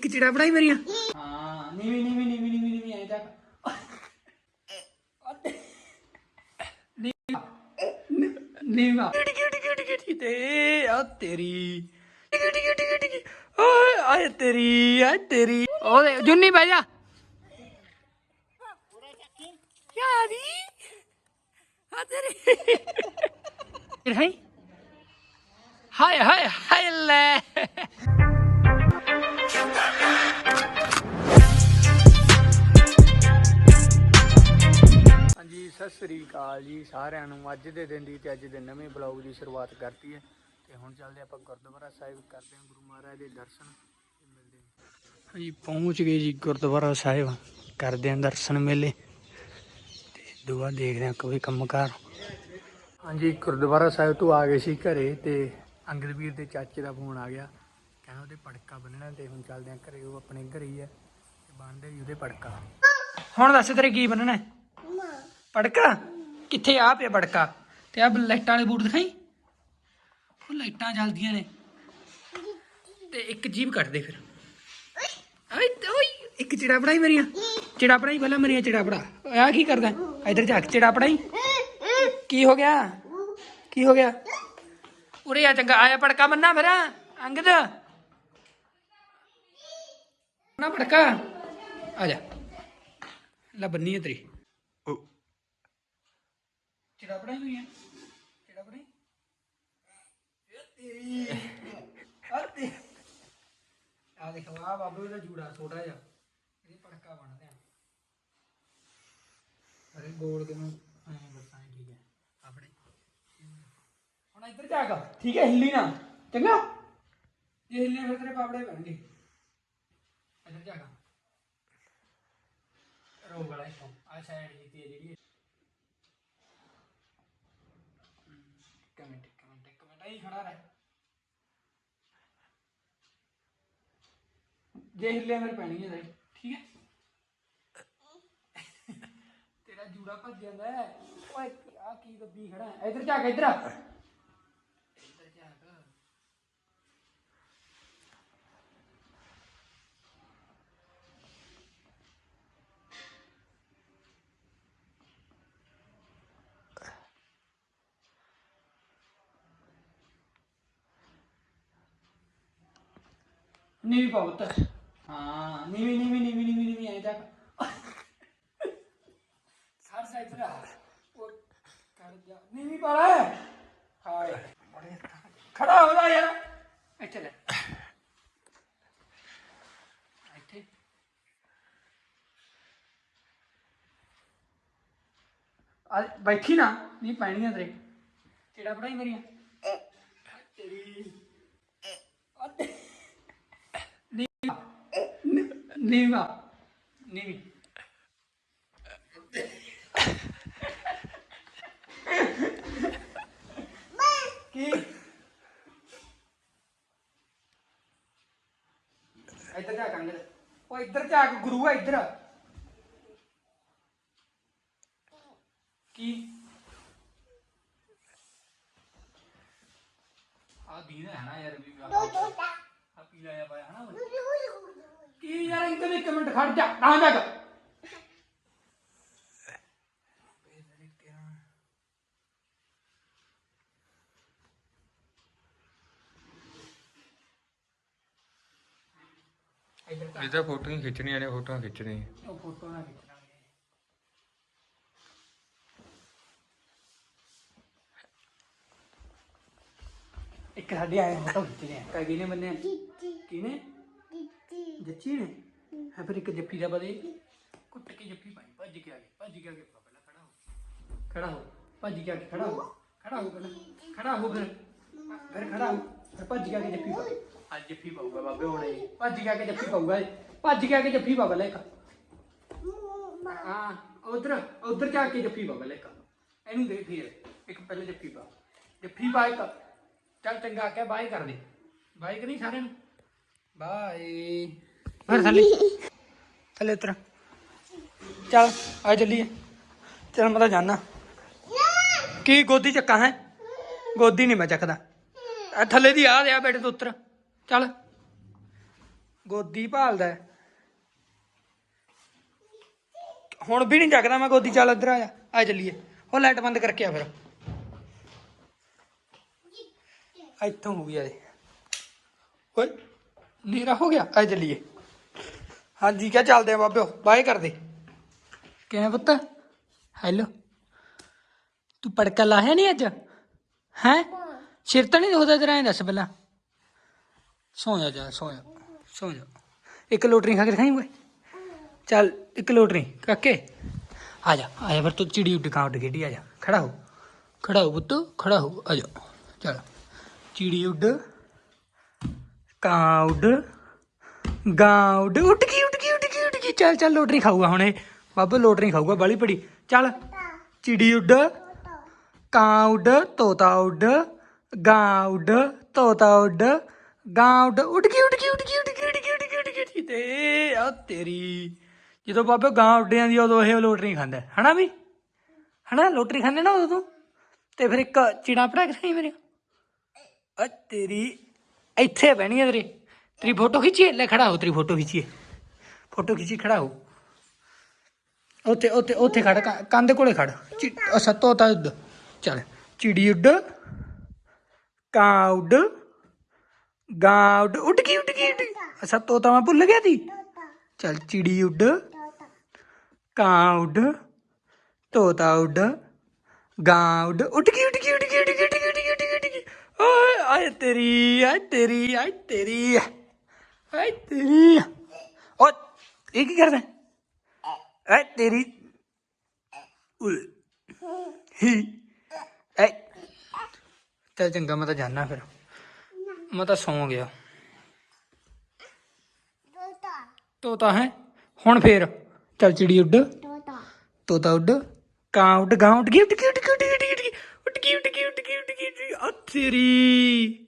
ਇੱਕ ਚਿੜਾ ਬਣਾਈ ਮੇਰੀਆਂ। ਹਾਂ ਨੀਵੀਂ ਨੀਵੀਂ ਨੀਵੀਂ ਨੀਵੀਂ ਨੀਵੀਂ ਐ ਤੱਕ ਨੀਵਾ। ਕਿਹੜੀ ਕਿਹੜੀ ਕਿਹੜੀ ਕਿਹੜੀ ਤੇ ਆ ਤੇਰੀ। ਕਿਹੜੀ ਕਿਹੜੀ ਕਿਹੜੀ ਓਏ ਆਏ ਤੇਰੀ ਆ ਤੇਰੀ। ਓਏ ਜੁੰਨੀ ਬਹਿ ਜਾ। ਯਾਰੀ। ਆ ਤੇਰੀ। ਫਿਰ ਹੈ। ਹਾਏ ਹਾਏ ਹਾਏ ਲੈ। ਸਤਿ ਸ੍ਰੀ ਅਕਾਲ ਜੀ ਸਾਰਿਆਂ ਨੂੰ ਅੱਜ ਦੇ ਦਿਨ ਦੀ ਤੇ ਅੱਜ ਦੇ ਨਵੇਂ ਬਲੌਗ ਦੀ ਸ਼ੁਰੂਆਤ ਕਰਤੀ ਹੈ। ਤੇ ਹੁਣ ਚੱਲਦੇ ਆਪਾਂ ਗੁਰਦੁਆਰਾ ਸਾਹਿਬ ਕਰਦੇ ਹਾਂ ਗੁਰੂ ਮਹਾਰਾਜ ਦੇ ਦਰਸ਼ਨ ਮਿਲਦੇ ਹਾਂ। ਹਾਂਜੀ ਪਹੁੰਚ ਗਏ ਜੀ ਗੁਰਦੁਆਰਾ ਸਾਹਿਬ ਕਰਦੇ ਹਾਂ ਦਰਸ਼ਨ ਮੇਲੇ। ਤੇ ਦੁਆ ਦੇਖਦੇ ਹਾਂ ਕੋਈ ਕੰਮਕਾਰ। ਹਾਂਜੀ ਗੁਰਦੁਆਰਾ ਸਾਹਿਬ ਤੋਂ ਆ ਗਏ ਸੀ ਘਰੇ ਤੇ ਅੰਗਦ ਵੀਰ ਦੇ ਚਾਚੇ ਦਾ ਫੋਨ ਆ ਗਿਆ। ਕਹਿੰਦਾ ਉਹਦੇ ਪੜਕਾ ਬੰਨਣਾ ਤੇ ਹੁਣ ਚੱਲਦੇ ਹਾਂ ਘਰੇ ਉਹ ਆਪਣੇ ਘਰੇ ਹੀ ਹੈ ਤੇ ਬੰਨਦੇ ਜੀ ਉਹਦੇ ਪੜਕਾ। ਹੁਣ ਦੱਸ ਤੇਰੇ ਕੀ ਬੰਨਣਾ ਹੈ? ਪੜਕਾ ਕਿੱਥੇ ਆ ਪਿਆ ਪੜਕਾ ਤੇ ਆ ਲਾਈਟਾਂ ਵਾਲੇ ਬੂਟ ਦਿਖਾਈ? ਉਹ ਲਾਈਟਾਂ ਜਲਦੀਆਂ ਨੇ। ਤੇ ਇੱਕ ਜੀਬ ਕੱਟ ਦੇ ਫਿਰ। ਆਈ ਓਏ, ਇੱਕ ਚਿੜਾ ਪੜਾਈ ਮੇਰੀਆਂ। ਚਿੜਾ ਪੜਾਈ ਪਹਿਲਾਂ ਮੇਰੀਆਂ ਚਿੜਾ ਪੜਾ ਆ ਕੀ ਕਰਦਾ? ਇਧਰ ਜਾ ਕੇ ਚਿੜਾ ਪੜਾਈ ਕੀ ਹੋ ਗਿਆ? ਕੀ ਹੋ ਗਿਆ? ਉਰੇ ਆ ਚੰਗਾ, ਆਇਆ ਪੜਕਾ ਮੰਨਾ ਮੇਰਾ, ਅੰਗਦ। ਨਾ ਪੜਕਾ ਆ ਜਾ। ਲੈ ਬੰਨੀ ਤੇਰੀ। ਚਿੜਾ ਪੜਾਈ ਹੋਈ ਹੈ ਚਿੜਾ ਪੜਾਈ ਇਹ ਤੇਰੀ। ਆ ਤੇ। ਆ ਦੇਖ ਵਾਹ ਬਾਬੂ ਦਾ ਜੂੜਾ ਛੋਟਾ ਜਿਹਾ। ਇਹ ਪੜਕਾ ਬਣਦਾ ਹੈ ਅਰੇ ਗੋਲ ਕੇ ਐਂ ਬਸਾਂ ਠੀਕ ਹੈ। ਆਪਣੇ। ਹੁਣ ਇੱਧਰ ਜਾ ਕੇ। ਠੀਕ ਹੈ, ਹਿੱਲੀ ਨਾ। ਚੰਗਾ? ਜੇ ਹਿੱਲੇ ਫਿਰ ਤੇਰੇ ਪਾਪੜੇ ਪੈਣਗੇ ਇੱਧਰ ਜਾ ਕੇ। ਰੋਗ ਵਾਲਾ ਇੱਥੋਂ ਆ ਸਾਈਡ ਜਿੱਤੀ ਹੈ ਜਿਹੜੀ ਇੱਕ ਮਿੰਟ ਇੱਕ ਮਿੰਟ ਇੱਕ ਮਿੰਟ ਜੇ ਹਿੱਲੇ ਮੇਰੇ ਪੈਣੀ ਹੈ ਠੀਕ ਹੈ? ਤੇਰਾ ਜੂੜਾ ਭੱਜ ਜਾਂਦਾ ਹੈ। ਓਏ, ਆ ਕੀ ਦੱਬੀ ਖੜਾ ਹੈ? ਇੱਧਰ ਜਾ ਕੇ ਇੱਧਰ ਆ। ਨੀਵੀਂ ਪਾ ਪੁੱਤ ਹਾਂ, ਨੀਵੀਂ ਨੀਵੀਂ ਨੀਵੀਂ ਨੀਵੀਂ ਨੀਵੀਂ, ਐਂ ਜਾ ਸਰ ਸਾਈਡ ਤੇ ਉਹ ਕਰ ਜਾ। ਨੀਵੀਂ ਪਾ ਲੈ। ਹਾਏ ਬੜੇ ਖੜਾ ਹੋ ਜਾ ਯਾਰ। ਇੱਥੇ ਲੈ। ਇੱਥੇ। ਆ ਬੈਠੀ ਨਾ, ਨਹੀਂ ਪੈਣੀਆਂ ਤੇਰੇ। ਕਿਹੜਾ ਪੜਾਈ ਮੇਰੀਆਂ ਤੇਰੀ ਆ ਤੇ- ਨੀਵਾ ਨੀਵੀ। ਕੀ? ਇੱਧਰ ਜਾ ਕੰਗਲ। ਉਹ ਇੱਧਰ ਜਾ ਕੇ ਗੁਰੂ ਆ ਇੱਧਰ। ਕੀ? ਆ ਦੀਨਾ ਹੈ ਨਾ ਯਾਰ ਵੀ ਆ ਪੀਲਾ ਆ ਪਾਇਆ ਹਨਾ। ਕੀ ਯਾਰ ਇੱਕ ਇੱਕ ਮਿੰਟ ਖੜ ਜਾ ਨਾ ਜਾ ਕੇ ਇੱਧਰ ਤਾਂ ਇਹ ਤਾਂ ਫੋਟੋਆਂ ਖਿੱਚਣੀਆਂ ਨੇ ਫੋਟੋਆਂ ਖਿੱਚਣੀਆਂ ਉਹ ਫੋਟੋ ਨਾ ਖਿੱਚਣਾਂਗੇ ਇੱਕ ਸਾਡੇ ਆਏ ਫੋਟੋ ਖਿੱਚਦੇ ਆ। ਕਾ ਕਿਨੇ ਬੰਨੇ ਕਿਨੇ ਜੱਚੀ ਨੇ? ਹੈ ਫਿਰ ਇੱਕ ਜੱਫੀ ਦਾ ਬਦੇ ਕੁੱਟ ਕੇ ਜੱਫੀ ਪਾਈ ਭੱਜ ਕੇ ਆ ਗਏ ਭੱਜ ਕੇ ਆ ਗਏ। ਪਹਿਲਾਂ ਖੜਾ ਹੋ। ਖੜਾ ਹੋ ਭੱਜ ਕੇ ਆ ਕੇ ਖੜਾ ਹੋ। ਖੜਾ ਹੋ ਪਹਿਲਾਂ ਖੜਾ ਹੋ ਫਿਰ। ਫਿਰ ਖੜਾ ਹੋ ਫਿਰ ਭੱਜ ਕੇ ਆ ਕੇ ਜੱਫੀ ਪਾ ਅੱਜ ਜੱਫੀ ਪਾਊਗਾ ਬਾਬੇ ਹੁਣ ਭੱਜ ਕੇ ਆ ਕੇ ਜੱਫੀ ਪਾਊਗਾ ਇਹ। ਭੱਜ ਕੇ ਆ ਕੇ ਜੱਫੀ ਪਾ ਪਹਿਲਾਂ ਇੱਕ। ਹਾਂ ਉਧਰ ਉਧਰ ਜਾ ਕੇ ਜੱਫੀ ਪਾ ਪਹਿਲਾਂ ਇੱਕ। ਇਹਨੂੰ ਦੇ ਫੇਰ ਇੱਕ ਪਹਿਲੇ ਜੱਫੀ ਪਾ। ਜੱਫੀ ਪਾ ਇੱਕ। ਚੱਲ ਚੰਗਾ ਕਹਿ ਬਾਏ ਕਰ ਦੇ। ਬਾਏ ਕਰੀ ਸਾਰਿਆਂ ਨੂੰ? ਬਾਏ। ਫਿਰ ਥੱਲੇ। ਥੱਲੇ ਉਤਰ। ਚੱਲ, ਆ ਚੱਲੀਏ। ਚੱਲ, ਮੈਂ ਤਾਂ ਜਾਣਾ ਕੀ ਗੋਦੀ ਚੱਕਾ ਹੈ? ਗੋਦੀ ਨਹੀਂ ਮੈਂ ਚੱਕਦਾ। ਆ ਥੱਲੇ ਦੀ ਆ ਦੇ, ਆ ਬੇਟੇ ਤੋਂ ਉਤਰ। ਚੱਲ। ਗੋਦੀ ਭਾਲਦਾ ਹੁਣ ਵੀ ਨਹੀਂ ਚੱਕਦਾ ਮੈਂ ਗੋਦੀ, ਚੱਲ ਇੱਧਰ ਆ ਆ ਚੱਲੀਏ। ਉਹ ਲਾਈਟ ਬੰਦ ਕਰਕੇ ਆ ਫਿਰ। ਇੱਥੋਂ ਹੋ ਗਿਆ ਜੀ ਓਏ ਨੀਰਾ ਹੋ ਗਿਆ। ਆ ਚੱਲੀਏ। ਹਾਂਜੀ, ਕਿਆ ਚੱਲਦੇ ਆ ਬਾਬਿਓ? ਬਾਏ ਕਰਦੇ। ਕਿਵੇਂ ਪੁੱਤ? ਹੈਲੋ ਤੂੰ ਪੜਕਾ ਲਾਇਆ ਨਹੀਂ ਅੱਜ? ਹੈ? ਸਿਰ ਤਾਂ ਨਹੀਂ ਦੁਖਦਾ ਤੇਰਾ ਐਂ ਦੱਸ ਪਹਿਲਾਂ। ਸੌ ਜਾ ਜਾ, ਸੌ ਜਾ ਸੌ ਜਾ। ਇੱਕ ਲੋਟਰੀ ਖਾ ਕੇ ਦਿਖਾਈ ਓਏ ਚੱਲ, ਇੱਕ ਲੋਟਰੀ, ਕਾਕੇ। ਆ ਜਾ ਆ ਜਾ ਫਿਰ ਤੂੰ ਚਿੜੀ ਉੱਡ ਕਾਂ ਉੱਡ ਖੇਡੀ ਆ ਜਾ। ਖੜਾ ਹੋ ਖੜਾ ਹੋ ਪੁੱਤ, ਖੜਾ ਹੋ, ਆ ਜਾ। ਚੱਲ। ਚਿੜੀ ਉੱਡ, ਕਾਂ ਉੱਡ, ਗਾਂ ਉੱਡ ਉੱਡ ਗਈ ਨਹੀਂ ਚੱਲ ਚੱਲ ਲੋਟਰੀ ਖਾਊਗਾ ਹੁਣ। ਇਹ ਬਾਬੂ ਲੋਟਰੀ ਖਾਊਗਾ, ਬਾਲੀ ਪੜੀ ਚੱਲ, ਚਿੜੀ ਉੱਡ, ਕਾਂ ਉੱਡ, ਤੋਤਾ ਉੱਡ, ਗਾਂ ਉੱਡ, ਤੋਤਾ ਉੱਡ, ਗਾਂ ਉੱਡ। ਉੱਡ ਗਈ ਉੱਡ ਗਈ ਉੱਡ ਗਈ ਉੱਡ ਗਈ ਉੱਡ ਗਈ ਉੱਡ ਗਈ ਉੱਡ ਗਈ। ਤੇ ਆ ਤੇਰੀ। ਜਦੋਂ ਬਾਬੇ ਗਾਂ ਉੱਡਿਆਂ ਦੀ ਉਦੋਂ ਇਹ ਲੋਟਰੀ ਖਾਂਦਾ ਹਨਾ ਵੀ? ਹਨਾ? ਲੋਟਰੀ ਖਾਂਦੇ ਨਾ ਉਦੋਂ ਤੂੰ? ਤੇ ਫਿਰ ਇੱਕ ਚਿੜਾ ਪੜਾ ਕੇ ਖਾਈ ਮੇਰੇ। ਆ ਤੇਰੀ, ਇੱਥੇ ਬਹਿਣੀ ਹੈ ਤੇਰੀ। ਤੇਰੀ ਫੋਟੋ ਖਿੱਚੀਏ ਲੈ ਖੜਾ ਹੋ, ਤੇਰੀ ਫੋਟੋ ਖਿੱਚੀਏ ਫੋਟੋ ਖਿੱਚੀ ਖੜਾ ਹੋ। ਉੱਥੇ ਉੱਥੇ ਉੱਥੇ ਖੜ ਕ- ਕੰਧ ਕੋਲੇ ਖੜ। ਚੀ- ਅੱਛਾ ਤੋਤਾ ਉੱਡ ਚੱਲ ਚਿੜੀ ਉੱਡ ਕਾਂ ਉੱਡ ਗਾਂ ਉੱਡ। ਉੱਡ ਗਈ ਉੱਡ ਗਈ ਉੱਡ ਗਈ। ਅੱਛਾ ਤੋਤਾ ਮੈਂ ਭੁੱਲ ਗਿਆ ਸੀ। ਚੱਲ ਚਿੜੀ ਉੱਡ ਕਾਂ ਉੱਡ ਤੋਤਾ ਉੱਡ ਗਾਂ ਉੱਡ। ਉੱਡ ਗਈ ਉੱਡ ਗਈ ਉੱਡ ਗਈ ਉੱਡ ਗਈ ਉੱਡ ਗਈ ਉੱਡ ਗਈ, ਉੱਡ ਗਈ, ਉੱਡ ਗਈ ਓਏ ਆਏ ਤੇਰੀ ਆਏ ਤੇਰੀ ਆਏ ਤੇਰੀ ਆਏ ਤੇਰੀ। ਇਹ ਕੀ ਕਰਦਾ? ਐ ਤੇਰੀ ਹੀ। ਐ। ਤਾਂ ਚੰਗਾ ਮੈਂ ਤਾਂ ਜਾਣਾ ਫਿਰ। ਮੈਂ ਤਾਂ ਸੌਂ ਗਿਆ। ਤੋਤਾ। ਤੋਤਾ ਹੈ? ਹੁਣ ਫੇਰ। ਚਲ ਚਿੜੀ ਉੱਡ। ਤੋਤਾ। ਤੋਤਾ ਉੱਡ। ਕਾਂ ਉੱਡ ਗਾਂ ਉੱਡ ਗਿਫਟ ਗਿਫਟ ਗਿਫਟ ਗਿਫਟ ਉੱਡ ਗਿਫਟ ਉੱਡ ਗਿਫਟ ਉੱਡ ਗਿਫਟ ਆ ਤੇਰੀ।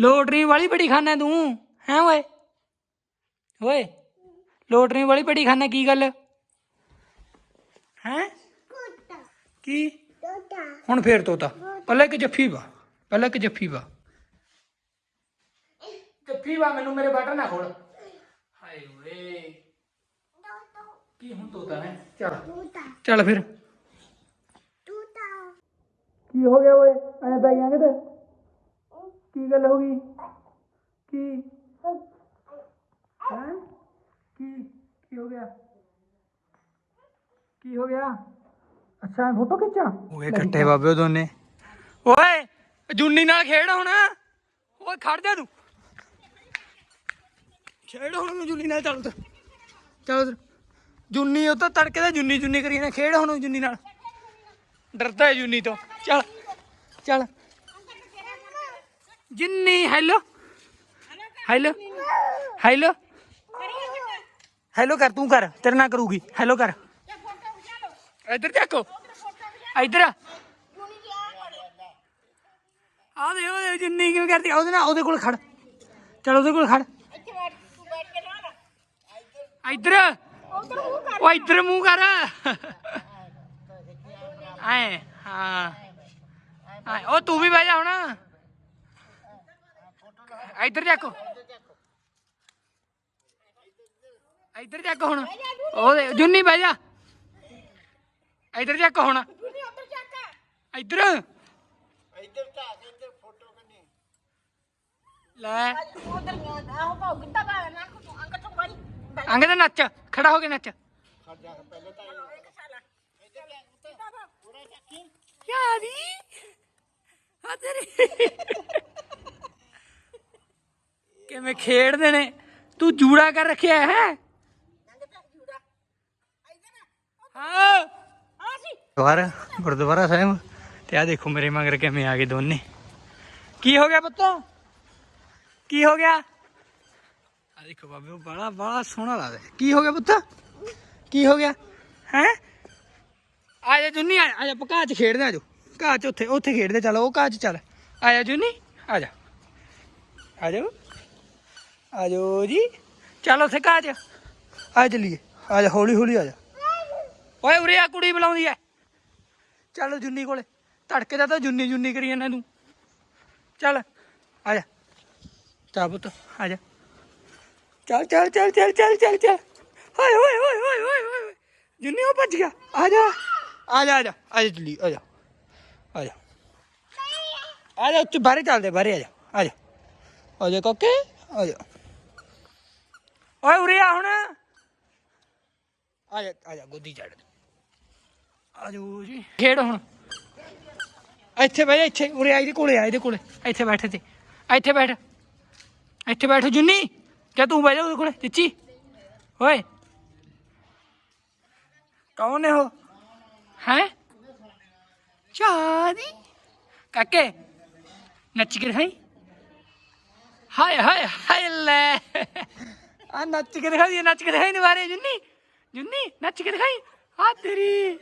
ਲੋਟਰੀ ਵਾਲੀ ਬੜੀ ਖਾਣਾ ਤੂੰ। ਹੈ ਓਏ? ਓਏ। ਲੋਟਰੀ ਵਾਲੀ ਬੜੀ ਖਾਨਾ ਕੀ ਗੱਲ? ਹੈ? ਕੀ? ਹੁਣ ਫੇਰ ਤੋਤਾ। ਪਹਿਲਾਂ ਇੱਕ ਜੱਫੀ ਪਾ। ਪਹਿਲਾਂ ਇੱਕ ਜੱਫੀ ਪਾ। ਜੱਫੀ ਪਾ ਮੈਨੂੰ ਮੇਰੇ ਬਟਨ ਨਾ ਖੋਲ। ਹਾਏ ਓਏ। ਕੀ ਹੁਣ ਤੋਤਾ ਹੈ? ਚੱਲ। ਚੱਲ ਫਿਰ। ਕੀ ਹੋ ਗਿਆ ਓਏ? ਐ ਪੈ ਗਿਆ ਕਿਤੇ? ਕੀ ਗੱਲ ਹੋ ਗਈ? ਕੀ? ਹੈ? ਕੀ ਕੀ ਹੋ ਗਿਆ? ਕੀ ਹੋ ਗਿਆ? ਅੱਛਾ ਫੋਟੋ ਖਿੱਚਾਂ? ਓਏ ਇਕੱਠੇ ਬਾਬੇ ਉਹ ਦੋਨੇ। ਓਏ ਜੁੰਨੀ ਨਾਲ ਖੇਡ ਹੁਣ। ਓਏ ਖੜ ਜਾ ਤੂੰ। ਖੇਡ ਹੁਣ ਮੈਂ ਜੁੰਨੀ ਨਾਲ ਚੱਲ ਉਧਰ। ਚੱਲ ਉਧਰ। ਜੁੰਨੀ ਉਹ ਤਾਂ ਤੜਕੇ ਦਾ ਜੁੰਨੀ ਜੁੰਨੀ ਕਰੀ ਨਾ ਖੇਡ ਹੁਣ ਜੁੰਨੀ ਨਾਲ। ਡਰਦਾ ਹੈ ਜੁੰਨੀ ਤੋਂ। ਚੱਲ ਚੱਲ। ਜਿੰਨੀ ਹੈਲੋ ਹੈਲੋ ਹੈਲੋ ਹੈਲੋ ਕਰ, ਤੂੰ ਕਰ, ਤੇਰੇ ਨਾਲ ਕਰੂਗੀ। ਹੈਲੋ ਕਰ। ਇੱਧਰ ਚੱਕੋ। ਇੱਧਰ ਆ। ਦੇ ਉਹ ਜਿੰਨੀ ਕਿਵੇਂ ਕਰਦੀ ਉਹਦੇ ਨਾਲ, ਉਹਦੇ ਕੋਲ ਖੜ। ਚਲ ਉਹਦੇ ਕੋਲ ਖੜ। ਇੱਧਰ। ਉਹ ਇੱਧਰ ਮੂੰਹ ਕਰ। ਆਏ, ਹਾਂ। ਆਏ, ਉਹ ਤੂੰ ਵੀ ਬਹਿ ਜਾ ਹੁਣ। ਇੱਧਰ ਚੱਕੋ। ਇੱਧਰ ਚੱਕ ਹੁਣ। ਉਹ ਜੁੰਨੀ ਬਹਿ ਜਾ। ਇੱਧਰ ਚੱਕ ਹੁਣ। ਇੱਧਰ। ਇੱਧਰ ਢਾਕ ਲੈ ਉਧਰ ਨੱਚ। ਖੜਾ ਹੋ ਕੇ ਨੱਚ। ਕਿਵੇਂ ਖੇਡਦੇ ਨੇ? ਤੂੰ ਜੂੜਾ ਕਰ ਰੱਖਿਆ ਹੈ? ਗੁਰਦੁਆਰਾ ਗੁਰਦੁਆਰਾ ਸਾਹਿਬ। ਤੇ ਆ ਦੇਖੋ ਮੇਰੇ ਮਗਰ ਕਿਵੇਂ ਆ ਗਏ ਦੋਨੇ। ਕੀ ਹੋ ਗਿਆ ਪੁੱਤੋ? ਕੀ ਹੋ ਗਿਆ? ਆ ਦੇਖੋ ਬਾਬੇ, ਉਹ ਬੜਾ ਬੜਾ ਸੋਹਣਾ ਲੱਗਦਾ ਕੀ ਹੋ ਗਿਆ ਪੁੱਤ? ਕੀ ਹੋ ਗਿਆ? ਹੈ? ਆ ਜਾ ਜੁੰਨੀ, ਆ ਜਾ ਘਾਹ 'ਚ ਖੇਡਦੇ ਆ ਜੋ ਘਾਹ 'ਚ ਉੱਥੇ ਉੱਥੇ ਖੇਡਦੇ, ਚੱਲ, ਉਹ ਘਾਹ 'ਚ ਚੱਲ। ਆ ਜਾ ਜੁੰਨੀ, ਆ ਜਾ। ਆ ਜਾਓ। ਆ ਜਾਓ ਜੀ। ਚੱਲ ਉੱਥੇ ਘਾਹ 'ਚ। ਆ ਚੱਲੀਏ। ਆ ਜਾ ਹੌਲੀ ਹੌਲੀ ਆ ਜਾ। ਓਏ ਉਰੇ ਆ, ਕੁੜੀ ਬੁਲਾਉਂਦੀ ਐ ਚੱਲ ਜੁੰਨੀ ਕੋਲੇ। ਧੜਕੇ ਦਾ ਤਾਂ ਜੁੰਨੀ ਜੁੰਨੀ ਕਰੀ ਜਾਂਦਾ ਤੂੰ। ਚੱਲ, ਆ ਜਾ। ਚਾ ਪੁੱਤ, ਆ ਜਾ। ਚੱਲ ਚੱਲ ਚੱਲ ਚੱਲ ਚੱਲ ਚੱਲ ਚੱਲ। ਹਾਏ, ਹੋਏ ਹੋਏ ਹੋਏ ਹੋਏ ਹੋਏ ਜੁੰਨੀ ਉਹ ਭੱਜ ਗਿਆ। ਆ ਜਾ ਆ ਜਾ ਆ ਜਾ ਆ ਜਾ ਜਲੀ ਆ ਜਾ। ਆ ਜਾ। ਆ ਜਾ ਉੱਤੇ ਬਾਹਰ ਚੱਲਦੇ, ਬਾਹਰ ਆ ਜਾ। ਆ ਜਾ। ਆ ਜਾ ਕੋਕੇ, ਆ ਜਾ। ਓਏ ਉਰੇ ਆ ਹੁਣ। ਆ ਜਾ ਆ ਜਾ, ਗੋਦੀ ਚੜ ਆ ਜਾਓ ਜੀ। ਖੇਡ ਹੁਣ। ਇੱਥੇ ਬਹਿ ਜਾ ਇੱਥੇ ਉਰੇ ਆ ਇਹਦੇ ਕੋਲੇ ਆ ਇਹਦੇ ਕੋਲੇ। ਇੱਥੇ ਬੈਠ ਤੇ ਇੱਥੇ ਬੈਠ। ਇੱਥੇ ਬੈਠੋ ਜੁੰਨੀ। ਕਿਆ ਤੂੰ ਬਹਿ ਜਾ ਉਹਦੇ ਕੋਲੇ ਚਿੱਚੀ। ਓਏ। ਕੌਣ ਹੈ ਉਹ? ਹੈ? ਸ਼ਾਦੀ ਕਾਕੇ ਨੱਚ ਕੇ ਦਿਖਾਈ। ਹਾਏ ਹਾਏ ਹਾਏ ਲੈ। ਆ ਨੱਚ ਕੇ ਦਿਖਾਈ ਨੱਚ ਕੇ ਦਿਖਾਈ ਨਿਵਾਰੇ ਜੁੰਨੀ ਜੁੰਨੀ ਨੱਚ ਕੇ ਦਿਖਾਈ। ਆ ਤੇਰੀ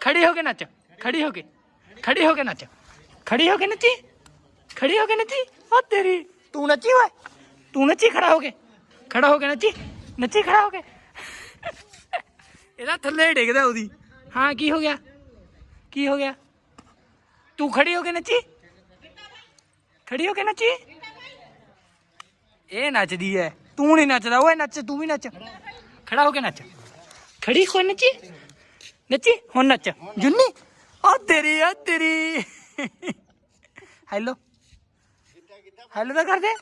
ਖੜੀ ਹੋ ਕੇ ਨੱਚ ਖੜੀ ਹੋ ਕੇ ਖੜੀ ਹੋ ਕੇ ਨੱਚ ਖੜੀ ਹੋ ਕੇ ਨੱਚੀ ਖੜੀ ਹੋ ਕੇ ਨੱਚੀ ਆ ਤੇਰੀ ਤੂੰ ਨੱਚੀ ਓਏ ਤੂੰ ਨੱਚੀ ਖੜਾ ਹੋ ਕੇ ਖੜਾ ਹੋ ਕੇ ਨੱਚੀ ਨੱਚੀ ਖੜਾ ਹੋ ਕੇ ਇਹਦਾ ਥੱਲੇ ਡਿੱਗਦਾ ਉਹਦੀ ਹਾਂ ਕੀ ਹੋ ਗਿਆ ਕੀ ਹੋ ਗਿਆ ਤੂੰ ਖੜੀ ਹੋ ਕੇ ਨੱਚੀ ਖੜੀ ਹੋ ਕੇ ਨੱਚੀ ਇਹ ਨੱਚਦੀ ਐ ਤੂੰ ਨਹੀਂ ਨੱਚਦਾ ਓਏ ਨੱਚ ਤੂੰ ਵੀ ਨੱਚ ਖੜਾ ਹੋ ਕੇ ਨੱਚ ਖੜੀ ਹੋ ਨੱਚੀ ਨੱਚੀ? ਹੁਣ ਨੱਚ। ਜੁੰਨੀ? ਆ ਤੇਰੀ ਆ ਤੇਰੀ। ਹੈਲੋ ਹੈਲੋ ਤਾਂ ਕਰਦੇ।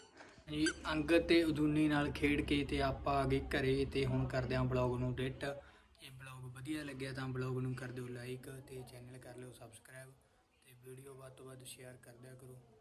ਜੀ ਅੰਗਦ ਤੇ ਉਦੂਨੀ ਨਾਲ ਖੇਡ ਕੇ ਤੇ ਆਪਾਂ ਆ ਗਏ ਘਰੇ ਤੇ ਹੁਣ ਕਰਦੇ ਆਂ ਬਲੌਗ ਨੂੰ ਡਿਟ ਇਹ ਬਲੌਗ ਵਧੀਆ ਲੱਗਿਆ ਤਾਂ ਬਲੌਗ ਨੂੰ ਕਰ ਦਿਓ ਲਾਈਕ ਤੇ ਚੈਨਲ ਕਰ ਲਿਓ ਸਬਸਕ੍ਰਾਈਬ ਤੇ ਵੀਡੀਓ ਵੱਧ ਤੋਂ ਵੱਧ ਸ਼ੇਅਰ ਕਰ ਦਿਆ ਕਰੋ।